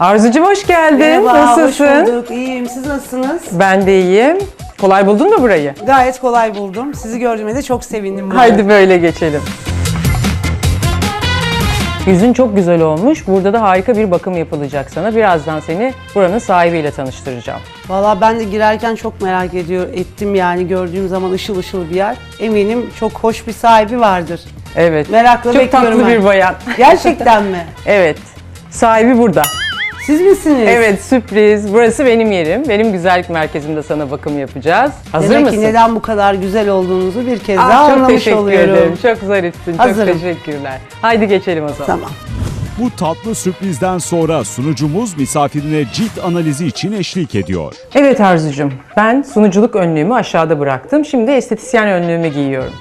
Arzucuğum hoş geldin. Merhaba, Nasılsın? hoş bulduk. İyiyim. Siz nasılsınız? Ben de iyiyim. Kolay buldun mu burayı? Gayet kolay buldum. Sizi gördüğüme de çok sevindim. bugün. Haydi böyle geçelim. Yüzün çok güzel olmuş. Burada da harika bir bakım yapılacak sana. Birazdan seni buranın sahibiyle tanıştıracağım. Valla ben de girerken çok merak ediyor ettim yani gördüğüm zaman ışıl ışıl bir yer. Eminim çok hoş bir sahibi vardır. Evet. Merakla çok bekliyorum tatlı ben. bir bayan. Gerçekten mi? Evet. Sahibi burada. Siz misiniz? Evet sürpriz. Burası benim yerim. Benim güzellik merkezimde sana bakım yapacağız. Hazır Demek mısın? ki neden bu kadar güzel olduğunuzu bir kez Aa, daha çok anlamış teşekkür oluyorum. ederim. Çok zarifsin. Hazırım. Çok teşekkürler. Haydi geçelim o zaman. Tamam. Bu tatlı sürprizden sonra sunucumuz misafirine cilt analizi için eşlik ediyor. Evet Arzucuğum, ben sunuculuk önlüğümü aşağıda bıraktım. Şimdi estetisyen önlüğümü giyiyorum.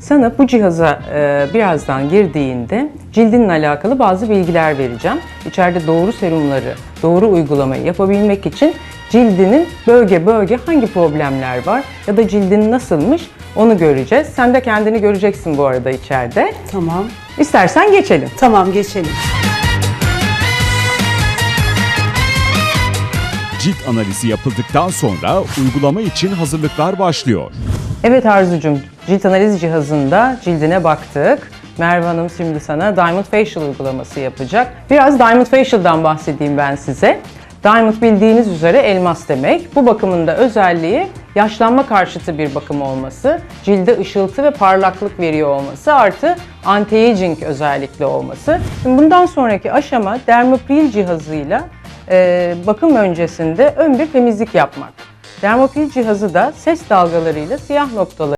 Sana bu cihaza e, birazdan girdiğinde cildinle alakalı bazı bilgiler vereceğim. İçeride doğru serumları, doğru uygulamayı yapabilmek için cildinin bölge bölge hangi problemler var ya da cildin nasılmış onu göreceğiz. Sen de kendini göreceksin bu arada içeride. Tamam. İstersen geçelim. Tamam geçelim. Cilt analizi yapıldıktan sonra uygulama için hazırlıklar başlıyor. Evet Arzucuğum, cilt analiz cihazında cildine baktık. Merve Hanım şimdi sana Diamond Facial uygulaması yapacak. Biraz Diamond Facial'dan bahsedeyim ben size. Diamond bildiğiniz üzere elmas demek. Bu bakımın da özelliği yaşlanma karşıtı bir bakım olması, cilde ışıltı ve parlaklık veriyor olması artı anti-aging özellikli olması. Şimdi bundan sonraki aşama dermopril cihazıyla e, bakım öncesinde ön bir temizlik yapmak. Dermopil cihazı da ses dalgalarıyla siyah noktaları